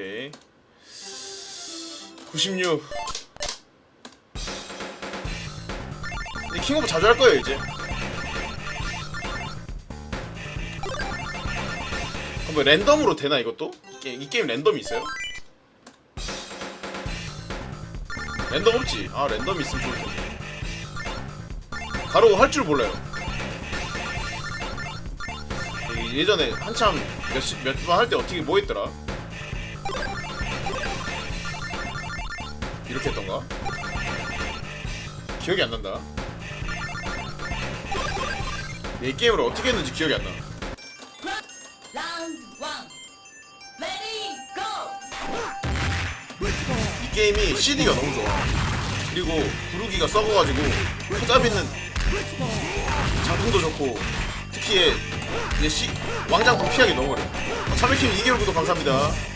오케이 96 이제 킹오브 자주 할 거예요 이제 그럼 뭐 랜덤으로 되나 이것도? 이 게임, 이 게임 랜덤이 있어요? 랜덤 없지? 아 랜덤 있으면 좋을 텐데 가로 할 줄 몰라요 이- 예전에 한참 몇번 할 때 어떻게 뭐 했더라? 이렇게 했던가? 기억이 안 난다. 내 게임을 어떻게 했는지 기억이 안 나. 이 게임이 CD가 너무 좋아. 그리고 부르기가 썩어가지고 카자비는 장풍도 좋고 특히 얘 C, 왕장풍 피하기 너무 어려. 참외킴 2개월 구독 감사합니다.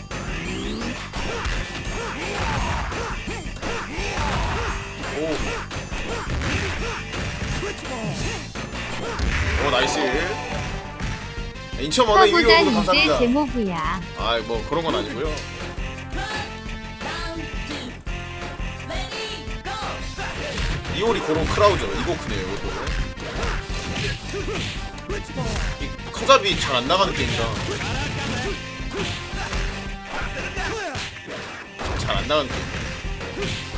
오 나이스. 인천 2개월 화보단 구독 이제 감사합니다. 제모부야. 아뭐 그런 건 아니고요. 이오리 고로 크라우저 이고크네요 이거. 이 커잡이 잘 안 나가는 게임이라 잘 안 나가는 게임.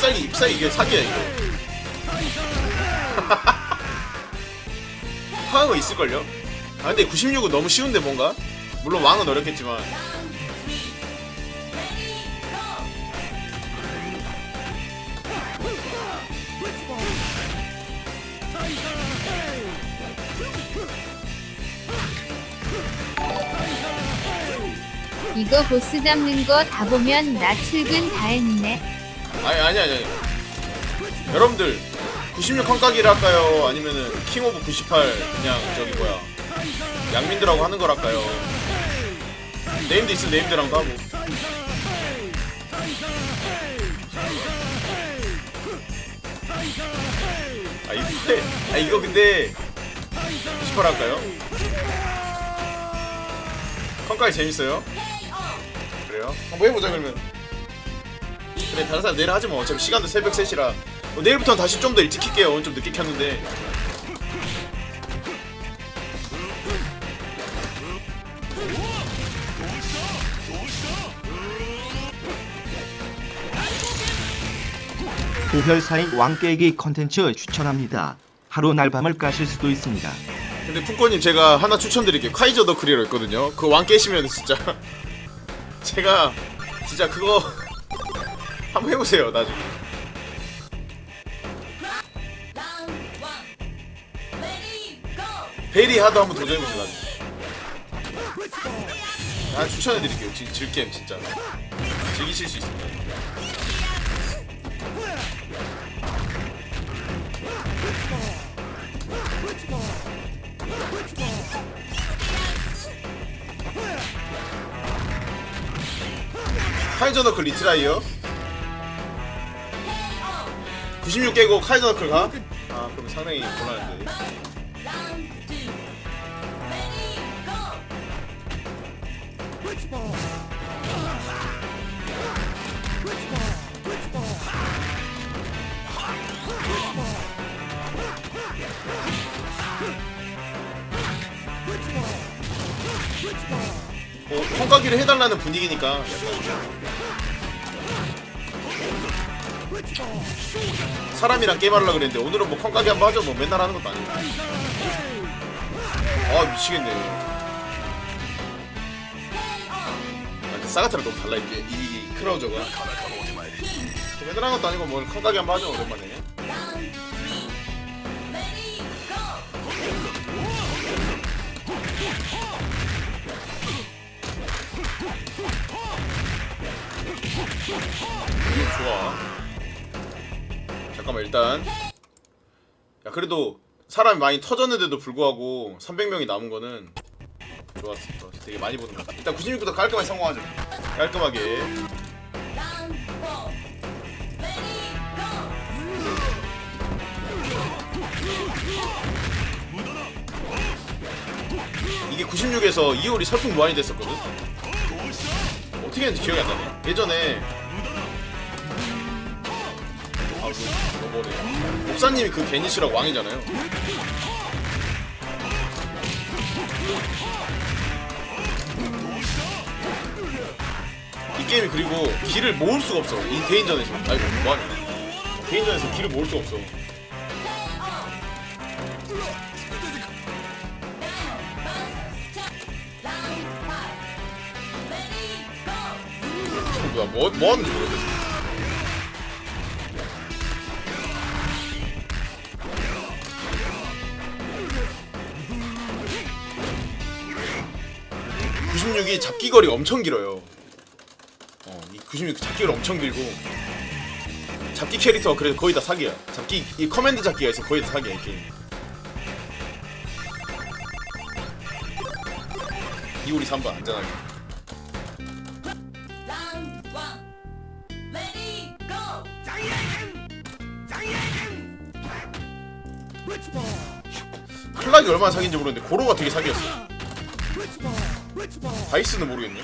비싸기 비싸기 이게 사기야 이거. 거 있을걸요? 아 근데 96은 너무 쉬운데 뭔가? 물론 왕은 어렵겠지만 이거 보스 잡는 거 다 보면 나 출근 다 했네. 아니 아니 아니 아니 여러분들 96 컴까기를 할까요? 아니면은 킹 오브 98 그냥 저기 뭐야 양민들하고 하는 걸 할까요? 네임드 있으면 네임드랑도 하고 아 이거 아 이거 근데 98 할까요? 컴까기 재밌어요? 그래요? 한번 해보자 그러면 그래 다른 사람 내일 하지 뭐 어차피 시간도 새벽 3시라. 뭐 내일부터는 다시 좀 더 일찍 킬게요. 오늘 좀 늦게 켰는데. 고혈사인 왕깨기 컨텐츠 추천합니다. 하루 날밤을 까실 수도 있습니다. 근데 푼코님 제가 하나 추천드릴게요. 카이저 더 크리어 있거든요. 그거 왕 깨시면 진짜. 제가 진짜 그거 한번 해보세요 나중에. 베리 하드 한번 도전해보세요 나중에. 난 추천해드릴게요. 질, 질게임 진짜. 즐기실 수 있습니다. 카이저 너클 리트라이어 96 깨고 카이저 너클 가? 아 그럼 상당히 곤란한데. 뭐 콩가기를 해달라는 분위기니까 약간 사람이랑 게임하려고 그랬는데 오늘은 뭐 콩가기 한번 하죠. 뭐 맨날 하는 것도 아니고. 아 미치겠네. 아, 싸가트랑 너무 달라 이게. 이 크라우저가. 맨날 하는 것도 아니고 뭐 콩가기 한번 하죠 오랜만에. 이거 좋아 잠깐만 일단. 야 그래도 사람이 많이 터졌는데도 불구하고 300명이 남은 거는 좋았어. 좋았어 되게 많이 보는 것 같아. 일단 96부터 깔끔하게 성공하죠. 깔끔하게. 이게 96에서 2월이 설풍 무한이 됐었거든. 어떻게 했는지 기억이 안 나네. 예전에 아그 뭐래 목사님이 그 게니시라고 왕이잖아요. 이 게임이 그리고 길을 모을 수가 없어. 이 개인전에서. 아이고 뭐하냐. 개인전에서 길을 모을 수가 없어. 뭐야 뭐, 뭐 하는지 모르겠어. (96이) 잡기거리가 엄청 길어요. 어, 이 96 잡기거리 엄청 길고. 잡기 캐릭터가 그래서 거의 다 사기야. 잡기 이 커맨드 잡기가 있어 거의 다 사기야 이 게임. 이우리 3번 안전하게. 클락이 얼마나 사기인지 모르겠는데 고로가 되게 사기였어 바이스는 모르겠네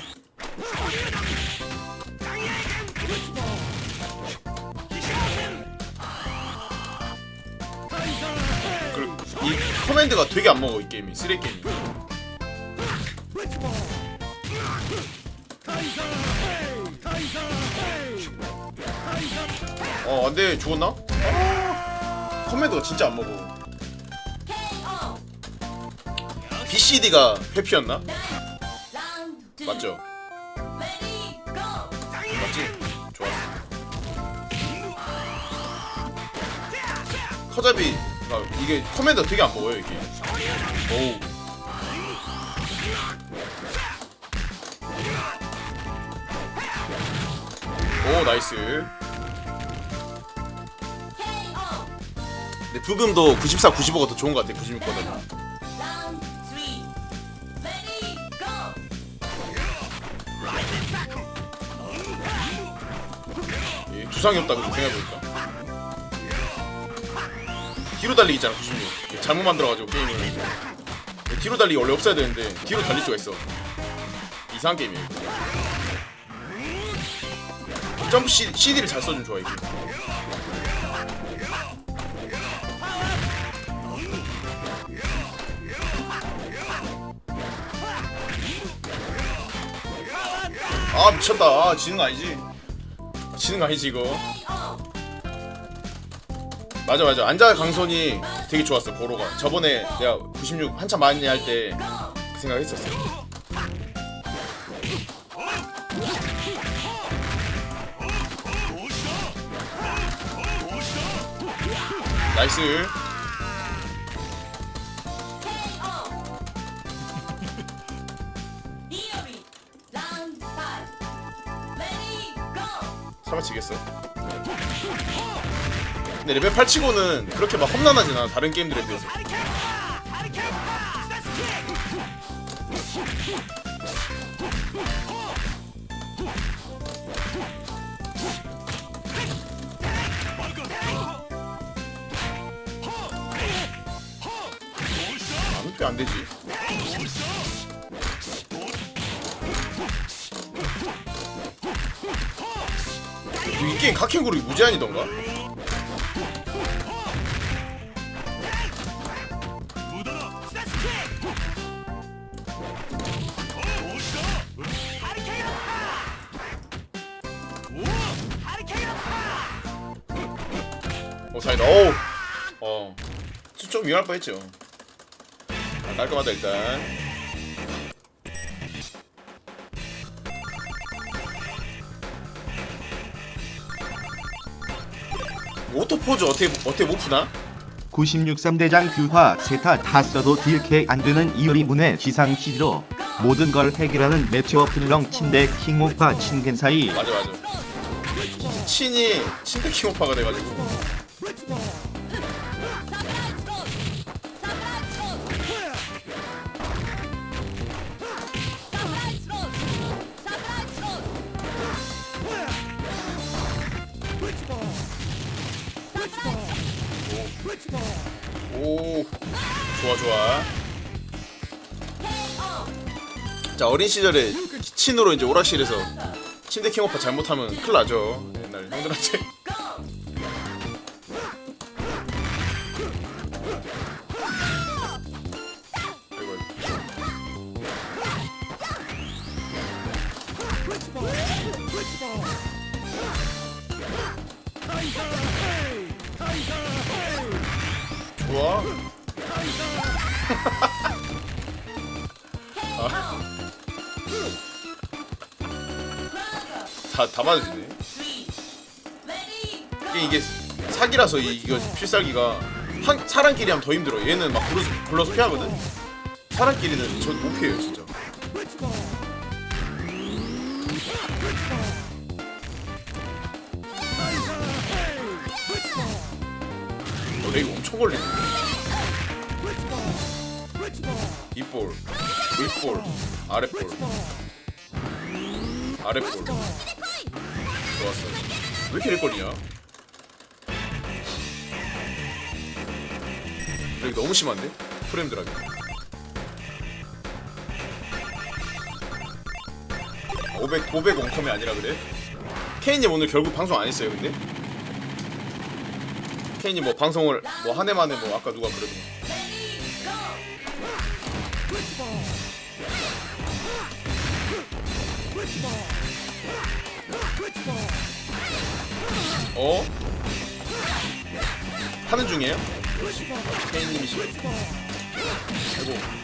이 커맨드가 되게 안 먹어 이 게임이 쓰레기 게임이 어 안돼 죽었나? 아, 커맨드가 진짜 안 먹어. BCD가 회피였나? 맞죠? 맞지? 좋았어. 커잡이가 이게 커맨더 되게 안 먹어요 이게. 오우. 오 나이스. 근데 부금도 94, 95가 더 좋은 것 같아 96보다. Round 예, 두상이 없다 그렇게 생각해보니까. 뒤로 달리기 있잖아 96. 잘못 만들어가지고 게임을. 뒤로 달리기 원래 없어야 되는데 뒤로 달릴 수가 있어. 이상한 게임이에요. 점프 C, CD를 잘 써준 좋아 이게. 아 미쳤다. 아, 지는 거 아니지? 지는 거 아니지 이거. 맞아 맞아. 안자 강선이 되게 좋았어 고로가. 저번에 내가 96 한참 많이 할 때 그 생각했었어. 나이스. 설마 치겠어? 근데 레벨 8 치고는 그렇게 막 험난하진 않아 다른 게임들에 비해서 무제한이던가? 오 사이다 어우 어. 좀- 좀 위험할 뻔했죠 아, 깔끔하다 일단 포즈 어떻게 어떻게 못 푸나? 96 3대장 규화 세타 다 써도 딜캐 안되는 이유리 문의 지상 CD로 모든 걸 해결하는 매치업 필렁 침대 킹오파 친근 사이. 맞아 맞아. 친이 침대 킹오파가 돼가지고 좋아 좋아. 자 어린 시절에 그 키친으로 이제 오락실에서 침대 킹오파 잘못하면 큰일 나죠. 옛날 형들한테. 다, 다 go. 이게, 이게 사기라서 이, 이거 필살기가 한, 사람끼리 하면 더 힘들어. 얘는 막 굴러서, 굴러서 피하거든? 사람끼리는 저못 피해요 진짜. 어, 렉이 엄청 걸리네. 윗볼 윗볼 아랫볼 아랫볼 좋았어 왜 이렇게 렉 걸리냐 렉 너무 심한데? 프레임 드라기 500, 500 원컴이 아니라 그래? 케인님 오늘 결국 방송 안 했어요 근데? 케인님 뭐 방송을 뭐 한 해 만에 뭐 아까 누가 그러더니 어? 하는 중이에요? 케인님이시죠? 아이고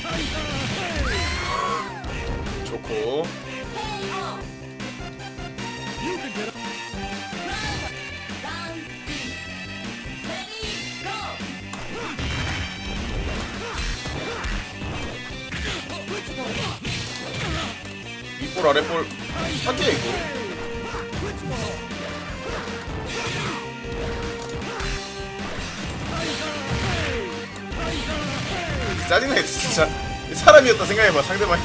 three, ready, go. 윗볼 아랫볼 사기야 이거. 짜증나겠어 진짜. 사람이었다 생각해봐 상대방이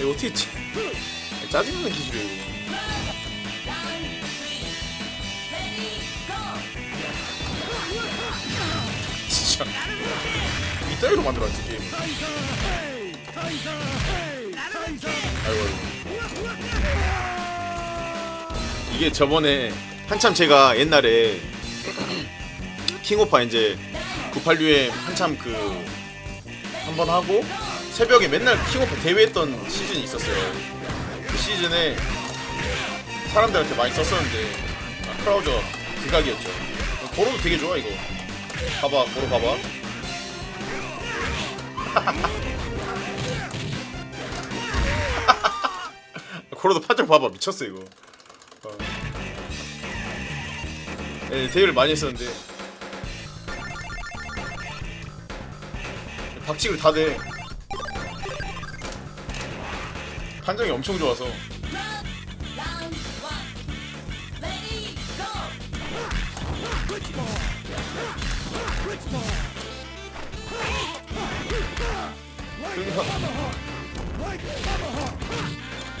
이거 어떻게 치 짜증나는 go. 진짜. 이따위로 만들어놨지 게임 아이고 아이고. 이게 저번에 한참 제가 옛날에 킹오파 이제 986에 한참 그 한 번 하고 새벽에 맨날 킹오파 대회했던 시즌이 있었어요. 그 시즌에 사람들한테 많이 썼었는데 아, 크라우저 극악이었죠. 고로도 되게 좋아 이거. 봐봐 고로 봐봐. 고로도 판정 봐봐 미쳤어 이거. 어. 네, 대회를 많이 했었는데. 박치기를 다 돼 판정이 엄청 좋아서.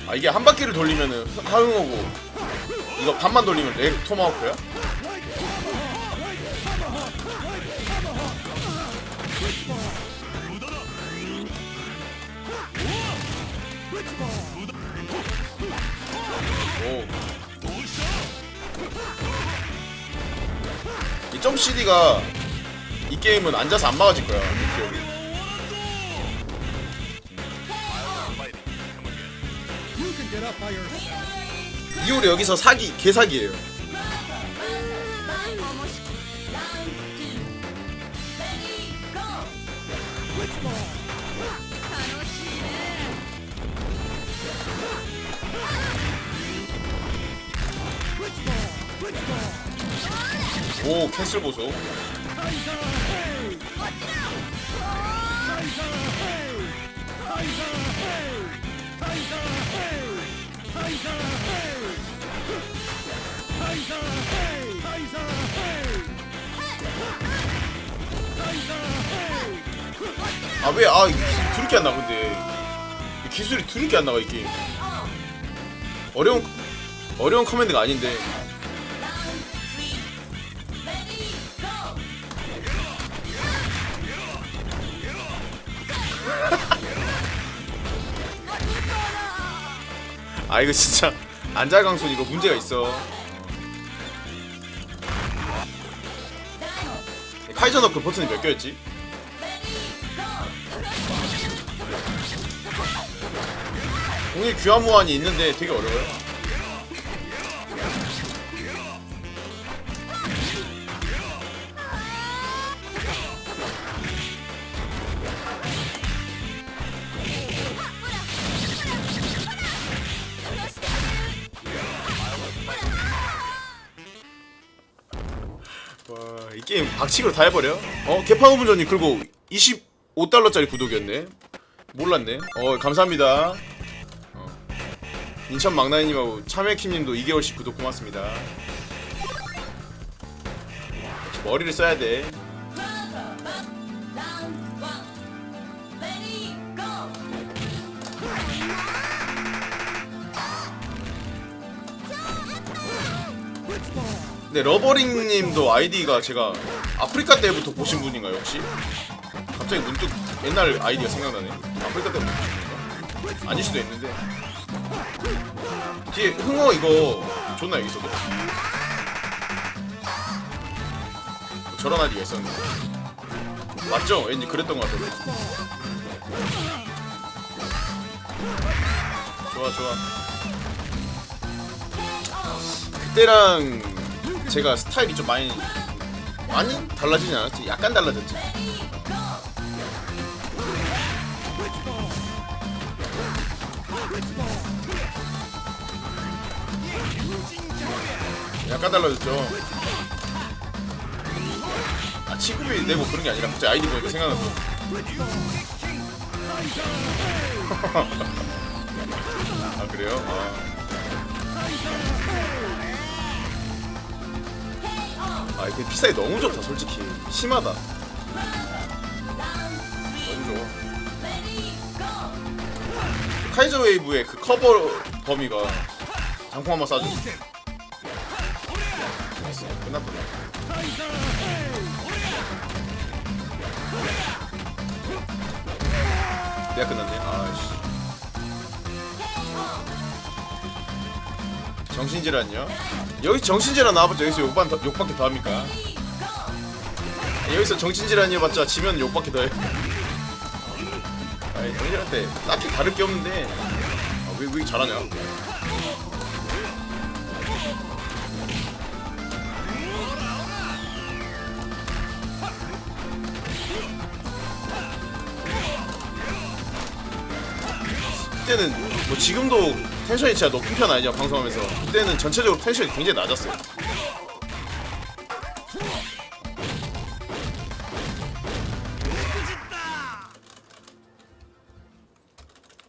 아 이게 한 바퀴를 돌리면은 하응하고 이거 반만 돌리면 렉 토마호크야? 3 CD가 이 게임은 앉아서 안 막아질 거야. 내 기억이. 이후로 여기서 사기 개사기예요. 오 캔슬 보소. 아왜아 이게 기술 드럽게 안 나 근데. 이 기술이 드럽게 안 나가 이 게임. 어려운 어려운 커맨드가 아닌데 아 이거 진짜 안잘강손 이거 문제가 있어 카이저 너클 버튼이 몇 개였지? 공일 귀화 무한이 있는데 되게 어려워요. 게임 박치기로 다 해버려? 어, 개판 후문전이 그리고 25달러짜리 구독이었네. 몰랐네. 어, 감사합니다. 어. 인천 망나니님하고 참외킴님도 2개월씩 구독 고맙습니다. 머리를 써야 돼. 근데 러버링님도 아이디가 제가 아프리카 때부터 보신 분인가요 혹시? 갑자기 문득 옛날 아이디가 생각나네. 아프리카 때부터 보신 분인가? 아닐 수도 있는데. 뒤에 흥어 이거 존나 여기서도. 저런 아이디가 있었는데. 맞죠? 왠지 그랬던 것 같아서. 좋아 좋아. 그때랑 제가 스타일이 좀 많이 많이 달라지지 않았지? 약간 달라졌지. 약간 달라졌죠. 아 취급이 내고 그런 게 아니라 갑자기 아이디 보니까 생각나서. 아 그래요? 아. 아 이게 피사이 너무 좋다 솔직히. 심하다. 너무 좋아. 카이저 웨이브의 그 커버 범위가 장풍 한번 쏴줘 됐어. 끝났다. 내가 끝났네. 아씨. 정신질환이요? 여기 정신질환 나와봤자 여기서 욕반 더, 욕밖에 더 합니까? 여기서 정신질환이어봤자 지면 욕밖에 더해. 아이 정신한테 딱히 다를 게 없는데. 아, 왜, 왜 잘하냐? 그때는 뭐 지금도 텐션이 진짜 높은 편 아니냐 방송하면서. 그때는 전체적으로 텐션이 굉장히 낮았어요.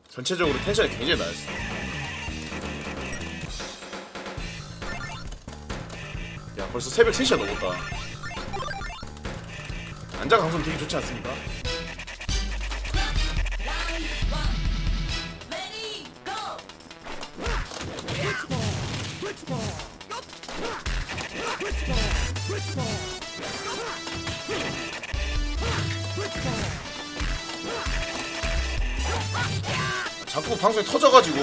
전체적으로 텐션이 굉장히 낮았어 야 벌써 새벽 3시가 넘었다. 안장 방송 되게 좋지 않습니까? 자꾸 방송이 터져가지고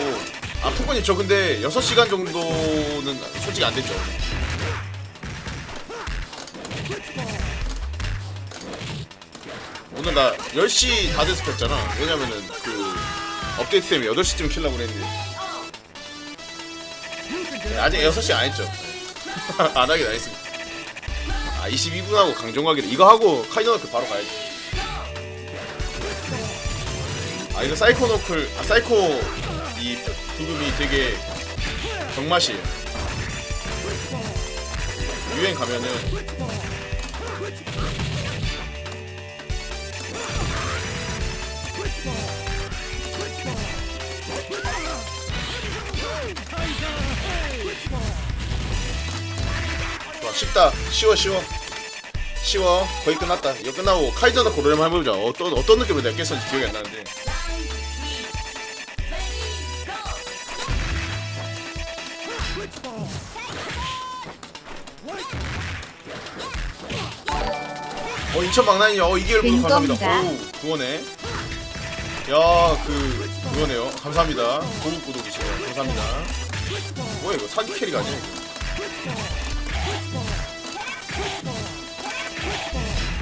아 푸근이 저 근데 6시간 정도는 솔직히 안 됐죠. 오늘 나 10시 다 돼서 켰잖아. 왜냐면은 그 업데이트 때문에 8시쯤 킬라고 그랬는데 네, 아직 6시 안 했죠. 안 하긴 안 했습니다. 아 22분하고 강정 가기를 이거 하고 카이저너크 바로 가야지 아 이거 사이코노클 아 사이코 이 부금이 되게 병맛이에요. 유행 가면은 쉽다. 쉬워 쉬워. 쉬워. 거의 끝났다. 이거 끝나고 카이저나 고르렘 해보자. 어떤 어떤 느낌으로 내가 깼었는지 기억이 안 나는데. 어 인천 망나니 어 이게 된 감사합니다. 오 그거네 야그 그거네요. 감사합니다. 고급 구독이시네요. 감사합니다. 뭐야 이거 사기 캐릭 아니야 이거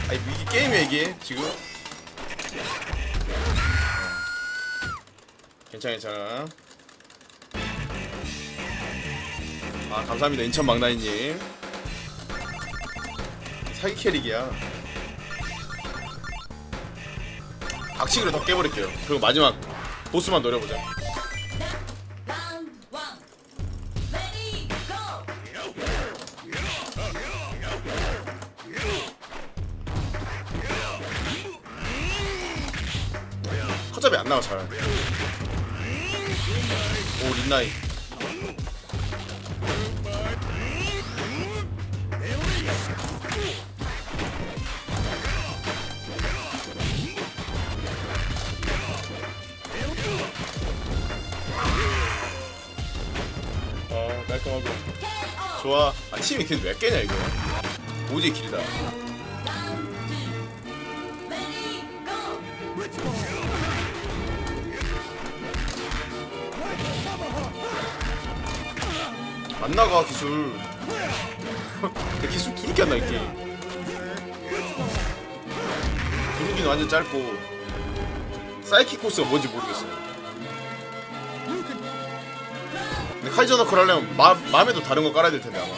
아니 이게 게임이야 이게 지금? 괜찮아 괜찮아. 아 감사합니다 인천 망나니님. 사기 캐릭이야. 박치기로 더 깨버릴게요. 그리고 마지막 보스만 노려보자 좋아. 아 팀이 계속 몇 개냐 이거. 오지 길이다. 안 나가 기술. 내 기술 두둑이 안 나, 이 게임. 두둑이는 완전 짧고, 사이킥 코스가 뭔지 모르겠어. 근 카이저 너클 하려면 마, 마음에도 다른 거 깔아야 될 텐데, 아마.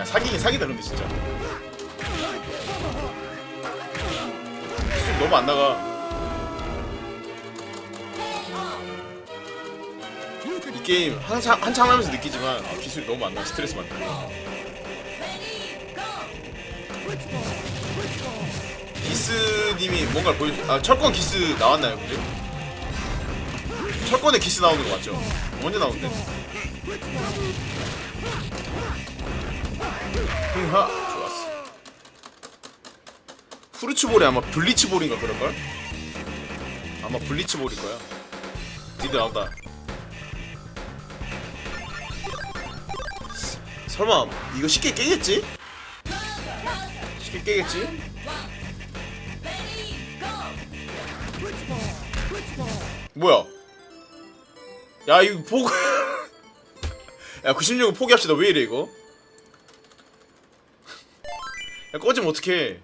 야, 사기긴 사기다, 근데 진짜. 너무 안 나가. 게임 한참 한참 하면서 느끼지만 아, 기술이 너무 안 나. 스트레스 받네. 기스님이 뭔가를 보여. 아 철권 기스 나왔나요, 그죠? 철권에 기스 나오는 거 맞죠? 언제 나오는데? 흥하 좋았어. 후르츠볼이 아마 블리츠볼인가 그럴걸? 아마 블리츠볼일 거야. 니들 나온다. 설마 이거 쉽게 깨겠지? 쉽게 깨겠지? 뭐야? 야 이거 포 야 96은 포기합시다 왜 이래 이거? 야 꺼지면 어떡해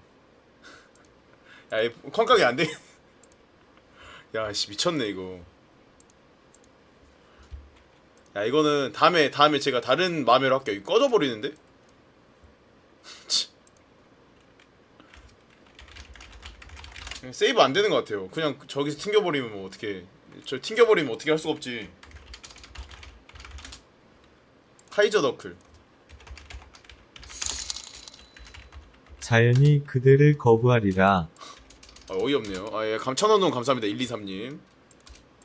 야이 컴각이 안돼 야씨 미쳤네 이거 야 이거는 다음에 다음에 제가 다른 마음으로 할게요 이거 꺼져버리는데? 세이브 안 되는 것 같아요 그냥 저기서 튕겨버리면 뭐 어떻게 저 튕겨버리면 어떻게 할 수가 없지 카이저 더클 자연이 그들을 거부하리라. 아, 어이없네요. 아, 예, 감, 천원동 감사합니다. 123님.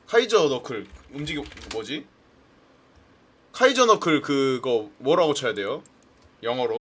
카이저 너클 움직여 뭐지? 카이저 너클 그거 뭐라고 쳐야 돼요? 영어로?